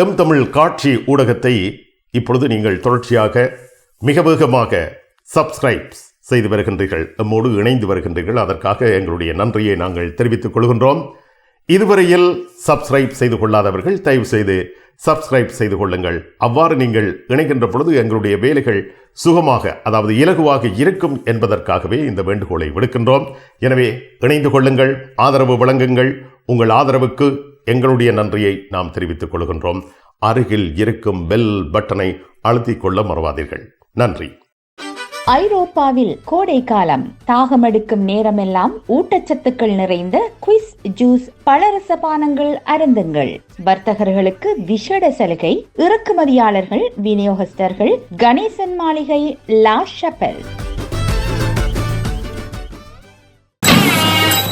M Tamil காட்சி ஊடகத்தை இப்பொழுது நீங்கள் தொடர்ச்சியாக மிக வேகமாக சப்ஸ்கிரைப் செய்து வருகின்றீர்கள். எம்மோடு இணைந்து வருகின்றீர்கள். அதற்காக எங்களுடைய நன்றியை நாங்கள் தெரிவித்துக் கொள்கின்றோம். இதுவரையில் சப்ஸ்கிரைப் செய்து கொள்ளாதவர்கள் தயவு செய்து சப்ஸ்கிரைப் செய்து கொள்ளுங்கள். அவ்வாறு நீங்கள் இணைகின்ற பொழுது எங்களுடைய வேலைகள் சுகமாக அதாவது இலகுவாக இருக்கும் என்பதற்காகவே இந்த வேண்டுகோளை விடுக்கின்றோம். எனவே இணைந்து கொள்ளுங்கள் ஆதரவு வழங்குங்கள். உங்கள் ஆதரவுக்கு எங்களுடைய நன்றியை நாம் தெரிவித்துக் கொள்கின்றோம். அருகில் இருக்கும் பெல் பட்டனை அழுத்திக் கொள்ள மறவாதீர்கள். நன்றி. ஐரோப்பாவில் கோடை காலம். தாகமெடுக்கும் நேரமெல்லாம் ஊட்டச்சத்துக்கள் நிறைந்த குவிஸ் ஜூஸ் பலரச பானங்கள் அருந்துங்கள். வர்த்தகர்களுக்கு விஷட சலுகை இறக்குமதியாளர்கள் விநியோகஸ்தர்கள் கணேசன் மாளிகை La Chapelle.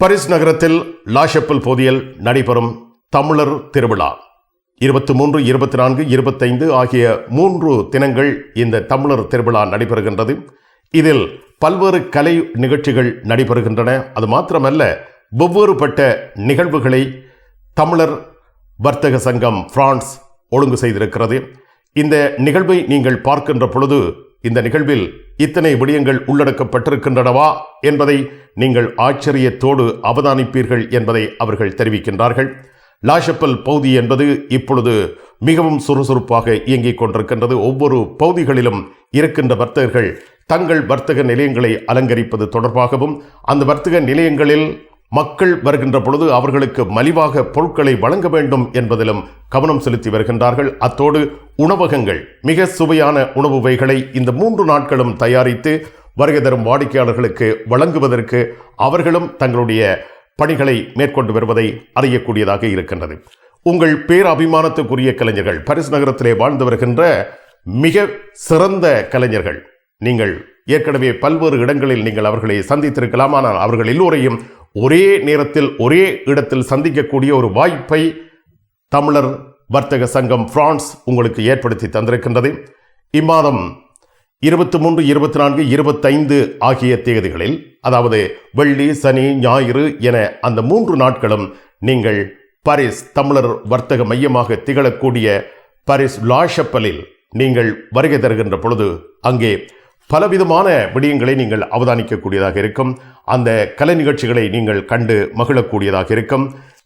பரிஸ் நகரத்தில் லாஷப்பல் போதியில் நடைபெறும் தமிழர் திருவிழா. இருபத்தி மூன்று இருபத்தி நான்கு இருபத்தைந்து ஆகிய மூன்று தினங்கள் இந்த தமிழர் திருவிழா நடைபெறுகின்றது. இதில் பல்வேறு கலை நிகழ்ச்சிகள் நடைபெறுகின்றன. அது மாத்திரமல்ல வெவ்வேறுபட்ட நிகழ்வுகளை தமிழர் வர்த்தக சங்கம் பிரான்ஸ் ஒழுங்கு செய்திருக்கிறது. இந்த நிகழ்வை நீங்கள் பார்க்கின்ற பொழுது இந்த நிகழ்வில் இத்தனை விடயங்கள் உள்ளடக்கப்பட்டிருக்கின்றனவா என்பதை நீங்கள் ஆச்சரியத்தோடு அவதானிப்பீர்கள் என்பதை அவர்கள் தெரிவிக்கின்றார்கள். லாஷப்பல் பகுதி என்பது இப்பொழுது மிகவும் சுறுசுறுப்பாக இயங்கிக் கொண்டிருக்கின்றது. ஒவ்வொரு பகுதிகளிலும் இருக்கின்ற வர்த்தகர்கள் தங்கள் வர்த்தக நிலையங்களை அலங்கரிப்பது தொடர்பாகவும் அந்த வர்த்தக நிலையங்களில் மக்கள் வருகின்ற பொழுது அவர்களுக்கு மலிவாக பொருட்களை வழங்க வேண்டும் என்பதிலும் கவனம் செலுத்தி வருகின்றார்கள். அத்தோடு உணவகங்கள் மிக சுவையான உணவு வகைகளை இந்த மூன்று நாட்களும் தயாரித்து வருகை தரும் வாடிக்கையாளர்களுக்கு வழங்குவதற்கு அவர்களும் தங்களுடைய பணிகளை மேற்கொண்டு வருவதை அறியக்கூடியதாக இருக்கின்றது. உங்கள் பேரபிமானத்துக்குரிய கலைஞர்கள் பரிசு நகரத்திலே வாழ்ந்து வருகின்ற மிக சிறந்த கலைஞர்கள். நீங்கள் ஏற்கனவே பல்வேறு இடங்களில் நீங்கள் அவர்களை சந்தித்திருக்கலாம் ஆனால் அவர்கள் எல்லோரையும் ஒரே நேரத்தில் ஒரே இடத்தில் சந்திக்கக்கூடிய ஒரு வாய்ப்பை தமிழர் வர்த்தக சங்கம் பிரான்ஸ் உங்களுக்கு ஏற்படுத்தி தந்திருக்கின்றது. இம்மாதம் இருபத்தி மூன்று இருபத்தி நான்கு இருபத்தைந்து ஆகிய தேதிகளில் அதாவது வெள்ளி சனி ஞாயிறு என அந்த மூன்று நாட்களும் நீங்கள் பாரிஸ் தமிழர் வர்த்தக மையமாக திகழக்கூடிய பாரிஸ் லாஷப்பலில் நீங்கள் வருகை தருகின்ற பொழுது அங்கே பலவிதமான விடயங்களை நீங்கள் அவதானிக்கக்கூடியதாக இருக்கும். அந்த கலை நிகழ்ச்சிகளை நீங்கள் கண்டு மகிழக்கூடியதாக இருக்கும்.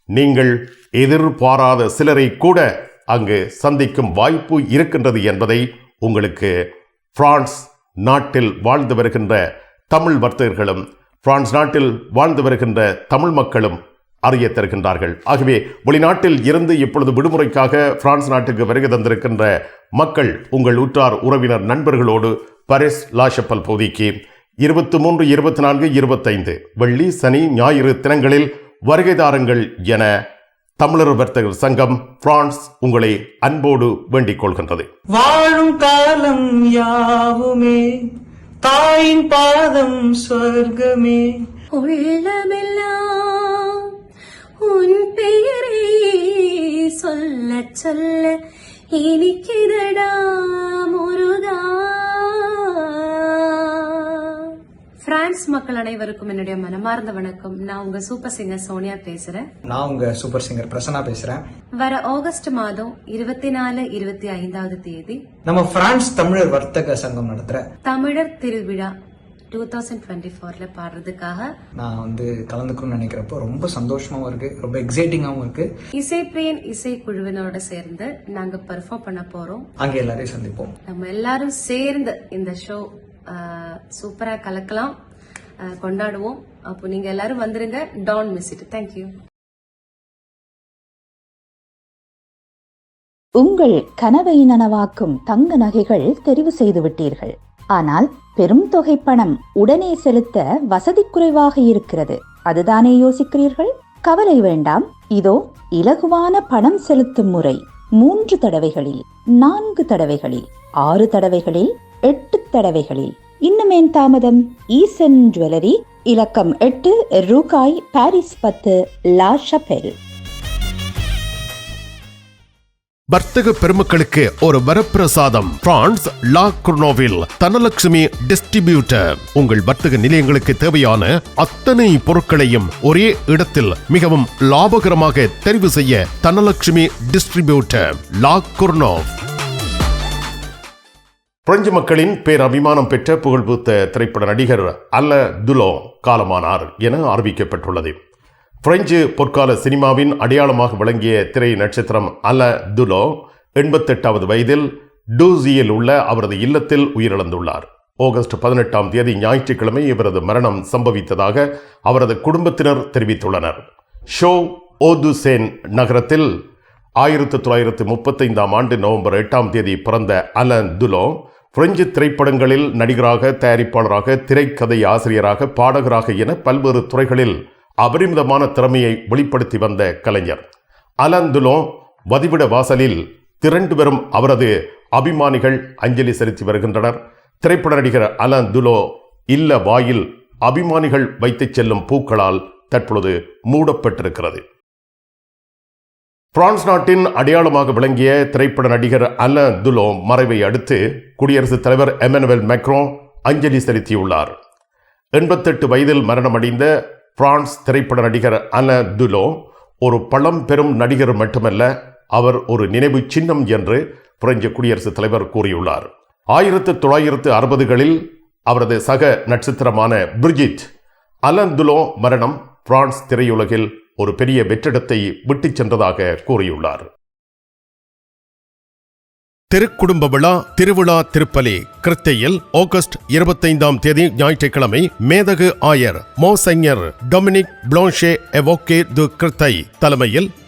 நீங்கள் எதிர்பாராத சிலரை கூட அங்கு சந்திக்கும் வாய்ப்பு இருக்கின்றது என்பதை உங்களுக்கு பிரான்ஸ் நாட்டில் வாழ்ந்து வருகின்ற தமிழ் வர்த்தகர்களும் பிரான்ஸ் நாட்டில் வாழ்ந்து வருகின்ற தமிழ் மக்களும் அறிய தருகின்றார்கள். ஆகவே வெளிநாட்டில் இருந்து இப்பொழுது விடுமுறைக்காக பிரான்ஸ் நாட்டுக்கு வருகை தந்திருக்கின்ற மக்கள் உங்கள் உற்றார் உறவினர் நண்பர்களோடு பரிஸ் லாஷப்பல் பகுதிக்கு இருபத்தி மூன்று இருபத்தி நான்கு இருபத்தைந்து. வெள்ளி சனி ஞாயிறு தினங்களில் வருகை தாருங்கள் என தமிழர் வர்த்தகர் சங்கம் பிரான்ஸ் உங்களை அன்போடு வேண்டிக் கொள்கின்றது. வாழும் காலம் யாவுமே? தாயின் பாதம் சொர்க்கமே? உள்ளமெல்லாம் உன் பெயரை சொல்ல சொல்ல இனிக்கிறடா முருகா. பிரான்ஸ் மக்கள் அனைவருக்கும் என்னுடைய மனமார்ந்த வணக்கம். நான் உங்க சூப்பர் சிங்கர் சோனியா பேசுறேன். நான் உங்க சூப்பர் சிங்கர் பிரசன்னா பேசுறேன். வர ஆகஸ்ட் மாதம் இருபத்தி நாலு இருபத்தி ஐந்தாவது தேதி நம்ம பிரான்ஸ் தமிழர் வர்த்தக சங்கம் நடத்துற தமிழர் திருவிழா டூ தௌசண்ட் டுவெண்ட்டி ஃபோர்ல பாடுறதுக்காக நான் வந்து கலந்துக்கணும்னு நினைக்கிறப்போ ரொம்ப சந்தோஷமாவும் இருக்கு ரொம்ப எக்ஸைட்டிங்காகவும் இருக்கு. இசைப்பிரியன் இசை குழுவினோட சேர்ந்து நாங்க பெர்ஃபார்ம் பண்ண போறோம். அங்கே எல்லாரையும் சந்திப்போம். நம்ம எல்லாரும் சேர்ந்து இந்த ஷோ சூப்பரா கலக்கலாம். கொண்டாடுவோம். அப்போ நீங்க எல்லாரும் வந்துருங்க. டான் மிஸ் இட் தேங்க்யூ உங்கள் கனவை நனவாக்கும் தங்க நகைகள் தெரிவு செய்து விட்டீர்கள். ஆனால் பெரும் தொகை பணம் உடனே செலுத்த வசதி குறைவாக இருக்கிறது. அதுதானே யோசிக்கிறீர்கள்? கவலை வேண்டாம். இதோ இலகுவான பணம் செலுத்தும் முறை. மூன்று தடவைகளில் நான்கு தடவைகளில் ஆறு தடவைகளில் எட்டு தடவைகளில். இன்னுமேன் தாமதம் ஈசன் ஜுவல்லரி இலக்கம் எட்டு ரூகாய் பாரிஸ் பத்து லா ஷபெல் வர்த்தக பெருமக்களுக்கு ஒரு வரப்பிரசாதம். பிரான்ஸ் லா குர்னோவில் தனலட்சுமி டிஸ்ட்ரிபியூட்டர். உங்கள் வர்த்தக நிலையங்களுக்கு தேவையான அத்தனை பொருட்களையும் ஒரே இடத்தில் மிகவும் லாபகரமாக தெரிவு செய்ய Dhanalakshmi distributor La Courneuve French மக்களின் பேரபிமானம் பெற்ற புகழ்பூத்த திரைப்பட நடிகர் அல்ல துலோ காலமானார் என அறிவிக்கப்பட்டுள்ளது. பிரெஞ்சு பொற்கால சினிமாவின் அடையாளமாக விளங்கிய திரை நட்சத்திரம் அல துலோ எண்பத்தெட்டாவது வயதில் டூசியில் உள்ள அவரது இல்லத்தில் உயிரிழந்துள்ளார். ஆகஸ்ட் பதினெட்டாம் தேதி ஞாயிற்றுக்கிழமை இவரது மரணம் சம்பவித்ததாக அவரது குடும்பத்தினர் தெரிவித்துள்ளனர். ஷோ ஓதுசேன் நகரத்தில் ஆயிரத்தி தொள்ளாயிரத்தி முப்பத்தைந்தாம் ஆண்டு நவம்பர் எட்டாம் தேதி பிறந்த அலன் துலோ பிரெஞ்சு திரைப்படங்களில் நடிகராக தயாரிப்பாளராக திரைக்கதை ஆசிரியராக பாடகராக என பல்வேறு துறைகளில் அபரிமிதமான திறமையை வெளிப்படுத்தி வந்த கலைஞர். அலன் துலோ வதிவிட வாசலில் திரண்டு வரும் அவரது அபிமானிகள் அஞ்சலி செலுத்தி வருகின்றனர். திரைப்பட நடிகர் அலன் துலோ இல்ல வாயில் அபிமானிகள் வைத்துச் செல்லும் பூக்களால் தற்பொழுது மூடப்பட்டிருக்கிறது. பிரான்ஸ் நாட்டின் அடையாளமாக விளங்கிய திரைப்பட நடிகர் அல துலோ மறைவை அடுத்து குடியரசுத் தலைவர் எமனுவல் மெக்ரோ அஞ்சலி செலுத்தியுள்ளார். எண்பத்தெட்டு வயதில் மரணமடைந்த பிரான்ஸ் திரைப்பட நடிகர் அல துலோ ஒரு பழம்பெரும் நடிகர் மட்டுமல்ல அவர் ஒரு நினைவு சின்னம் என்று பிரெஞ்சு குடியரசுத் தலைவர் கூறியுள்ளார். ஆயிரத்து தொள்ளாயிரத்து அறுபதுகளில் அவரது சக நட்சத்திரமான பிரிஜிட் அலன் துலோ மரணம் பிரான்ஸ் திரையுலகில் ஒரு பெரிய வெற்றிடத்தை விட்டுச் சென்றதாக கூறியுள்ளார். திருக்குடும்ப விழா திருவிழா திருப்பலி கிருத்தையில் ஆகஸ்ட் இருபத்தைந்தாம் தேதி ஞாயிற்றுக்கிழமை மேதகு ஆயர் மோசைஞர் டொமினிக் பிளான்ஷே எவோகே து கிருத்தை தலைமையில்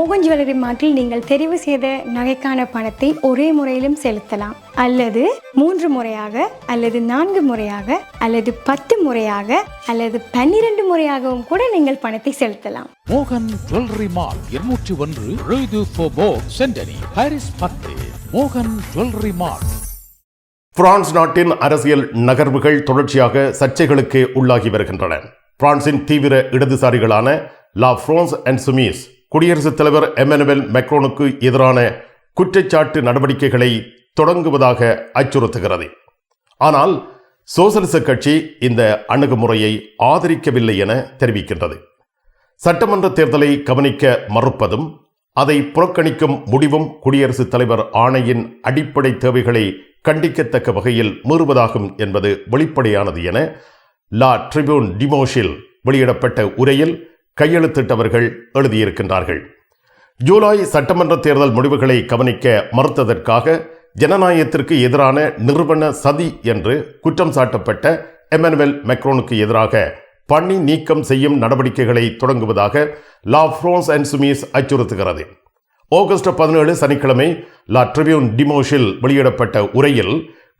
மோகன் ஜுவல்லரி மார்ட்டில் நீங்கள் தெரிவு செய்த நகைக்கான பணத்தை ஒரே முறையிலும் செலுத்தலாம். அல்லது மூன்று முறையாக அல்லது நான்கு முறையாக அல்லது பத்து முறையாக அல்லது பன்னிரண்டு முறையாகவும் கூட நீங்கள் பணத்தை செலுத்தலாம். மோகன் ஜுவல்லரி மால் இருநூற்றி ஒன்று சென்டனி பாரிஸ் பத்து. மோகன் ஜுவல்லரி மால். பிரான்ஸ் நாட்டின் அரசியல் நகர்வுகள் தொடர்ச்சியாக சர்ச்சைகளுக்கு உள்ளாகி வருகின்றன. பிரான்சின் தீவிர இடதுசாரிகளான லா பிரான்ஸ் அண்ட் சுமீஸ் குடியரசுத் தலைவர் எமனுவல் மெக்ரோனுக்கு எதிரான குற்றச்சாட்டு நடவடிக்கைகளை தொடங்குவதாக அச்சுறுத்துகிறது. ஆனால் சோசலிச கட்சி இந்த அணுகுமுறையை ஆதரிக்கவில்லை என தெரிவிக்கின்றது. சட்டமன்ற தேர்தலை கவனிக்க மறுப்பதும் அதை புறக்கணிக்கும் முடிவும் குடியரசுத் தலைவர் ஆணையின் அடிப்படை தேவைகளை கண்டிக்கத்தக்க வகையில் மீறுவதாகும் என்பது வெளிப்படையானது என லா ட்ரிபியூன் டிமோஷில் வெளியிடப்பட்ட உரையில் கையெழுத்திட்டவர்கள் எழுதியிருக்கின்றார்கள். ஜூலை சட்டமன்ற தேர்தல் முடிவுகளை கவனிக்க மறுத்ததற்காக ஜனநாயகத்திற்கு எதிரான நிறுவன சதி என்று குற்றம் சாட்டப்பட்ட எமனுவல் மெக்ரோனுக்கு எதிராக பணி நீக்கம் செய்யும் நடவடிக்கைகளை தொடங்குவதாக லா ஃப்ரோன்ஸ் அண்ட் சுமீஸ் அச்சுறுத்துகிறது. ஆகஸ்ட் பதினேழு சனிக்கிழமை லா ட்ரிபியூன் டிமோஷில் வெளியிடப்பட்ட உரையில்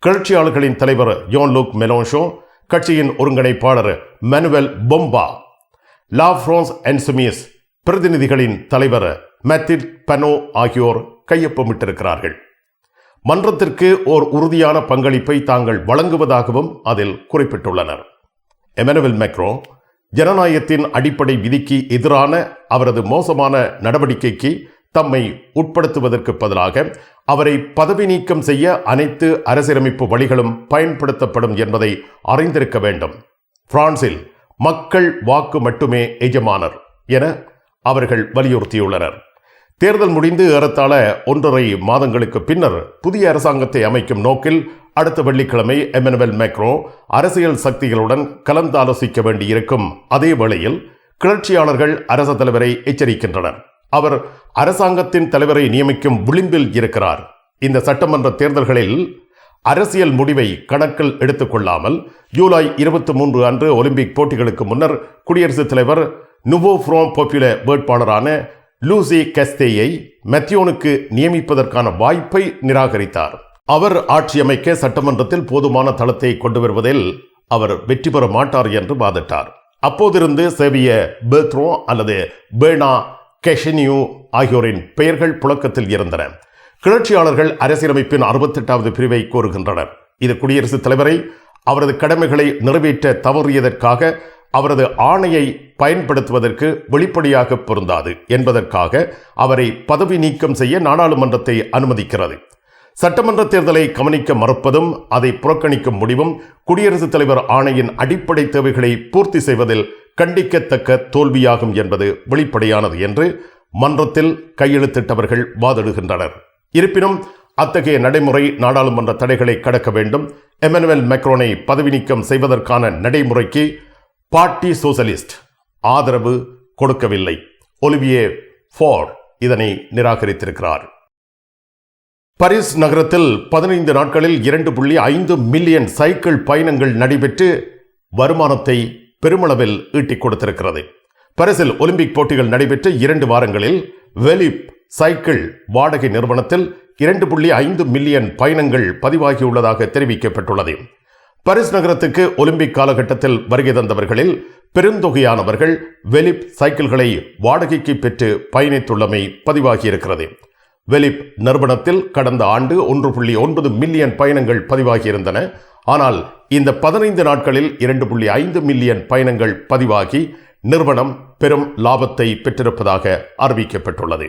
கிளர்ச்சியாளர்களின் தலைவர் யோன் லூக் மெலோஷோ கட்சியின் ஒருங்கிணைப்பாளர் மனுவல் பொம்பா லா ஃப்ரான்ஸ் அண்ட் பிரதிநிதிகளின் தலைவர் மேத்திட் பனோ ஆகியோர் கையொப்பமிட்டிருக்கிறார்கள். மன்றத்திற்கு ஓர் உறுதியான பங்களிப்பை தாங்கள் வழங்குவதாகவும் அதில் குறிப்பிட்டுள்ளனர். எமனுவல் மெக்ரோ ஜனநாயகத்தின் அடிப்படை விதிக்கு எதிரான அவரது மோசமான நடவடிக்கைக்கு தம்மை உட்படுத்துவதற்கு பதிலாக அவரை பதவி நீக்கம் செய்ய அனைத்து அரசியலமைப்பு வழிகளும் பயன்படுத்தப்படும் என்பதை அறிந்திருக்க வேண்டும். பிரான்சில் மக்கள் வாக்கு மட்டுமே எஜமானர் என அவர்கள் வலியுறுத்தியுள்ளனர். தேர்தல் முடிந்து ஏறத்தாழ ஒன்றரை மாதங்களுக்கு பின்னர் புதிய அரசாங்கத்தை அமைக்கும் நோக்கில் அடுத்த வெள்ளிக்கிழமை எமனுவல் மேக்ரோ அரசியல் சக்திகளுடன் கலந்தாலோசிக்க வேண்டியிருக்கும் அதே வேளையில் கிளர்ச்சியாளர்கள் அரச தலைவரை எச்சரிக்கின்றனர். அவர் அரசாங்கத்தின் தலைவரை நியமிக்கும் விளிம்பில் இருக்கிறார். இந்த சட்டமன்ற தேர்தல்களில் அரசியல் முடிவை கணக்கில் எடுத்துக்கொள்ளாமல் ஜூலை இருபத்தி மூன்று அன்று ஒலிம்பிக் போட்டிகளுக்கு முன்னர் குடியரசுத் தலைவர் நுவோ ஃப்ரோம் பொப்புல வேட்பாளரான லூசி கஸ்தேயை மெத்தியோனுக்கு நியமிப்பதற்கான வாய்ப்பை நிராகரித்தார். அவர் ஆட்சி அமைக்க சட்டமன்றத்தில் போதுமான தளத்தை கொண்டு வருவதில் அவர் வெற்றி பெற மாட்டார் என்று வாதிட்டார். அப்போதிருந்து சேவிய பேத்ரோ அல்லது பேனா கெஷனியூ ஆகியோரின் பெயர்கள் புழக்கத்தில் இருந்தன. கிளர்ச்சியாளர்கள் அரசியலமைப்பின் அறுபத்தெட்டாவது பிரிவை கோருகின்றனர். இது குடியரசுத் தலைவரை அவரது கடமைகளை நிறைவேற்ற தவறியதற்காக அவரது ஆணையை பயன்படுத்துவதற்கு வெளிப்படையாக பொருந்தாது என்பதற்காக அவரை பதவி நீக்கம் செய்ய நாடாளுமன்றத்தை அனுமதிக்கிறது. சட்டமன்ற தேர்தலை கவனிக்க மறுப்பதும் அதை புறக்கணிக்கும் முடிவும் குடியரசுத் தலைவர் ஆணையின் அடிப்படை தேவைகளை பூர்த்தி செய்வதில் கண்டிக்கத்தக்க தோல்வியாகும் என்பது வெளிப்படையானது என்று மன்றத்தில் கையெழுத்திட்டவர்கள் வாதிடுகின்றனர். இருப்பினும் அத்தகைய நடைமுறை நாடாளுமன்ற தடைகளை கடக்க வேண்டும். எமனுவல் மெக்ரோனை பதவி நீக்கம் செய்வதற்கான நடைமுறைக்கு பார்ட்டி சோசலிஸ்ட் ஆதரவு கொடுக்கவில்லை. ஒலிவியே ஃபார் இதனை நிராகரித்திருக்கிறார். பாரிஸ் நகரத்தில் பதினைந்து நாட்களில் இரண்டு புள்ளி ஐந்து மில்லியன் சைக்கிள் பயணங்கள் நடைபெற்று வருமானத்தை பெருமளவில் ஈட்டிக் கொடுத்திருக்கிறது. பரிசில் ஒலிம்பிக் போட்டிகள் நடைபெற்ற இரண்டு வாரங்களில் வெலிப் சைக்கிள் வாடகை நிறுவனத்தில் இரண்டு புள்ளி ஐந்து மில்லியன் பயணங்கள் பதிவாகியுள்ளதாக தெரிவிக்கப்பட்டுள்ளது. பரிஸ் நகரத்துக்கு ஒலிம்பிக் காலகட்டத்தில் வருகை தந்தவர்களில் பெருந்தொகையானவர்கள் வெலிப் சைக்கிள்களை வாடகைக்கு பெற்று பயணித்துள்ளமை பதிவாகியிருக்கிறது. வெலிப் நிறுவனத்தில் கடந்த ஆண்டு ஒன்று புள்ளி ஒன்பது மில்லியன் பயணங்கள் பதிவாகியிருந்தன. ஆனால் இந்த பதினைந்து நாட்களில் இரண்டு புள்ளி ஐந்து மில்லியன் பயணங்கள் பதிவாகி நிறுவனம் பெரும் லாபத்தை பெற்றிருப்பதாக அறிவிக்கப்பட்டுள்ளது.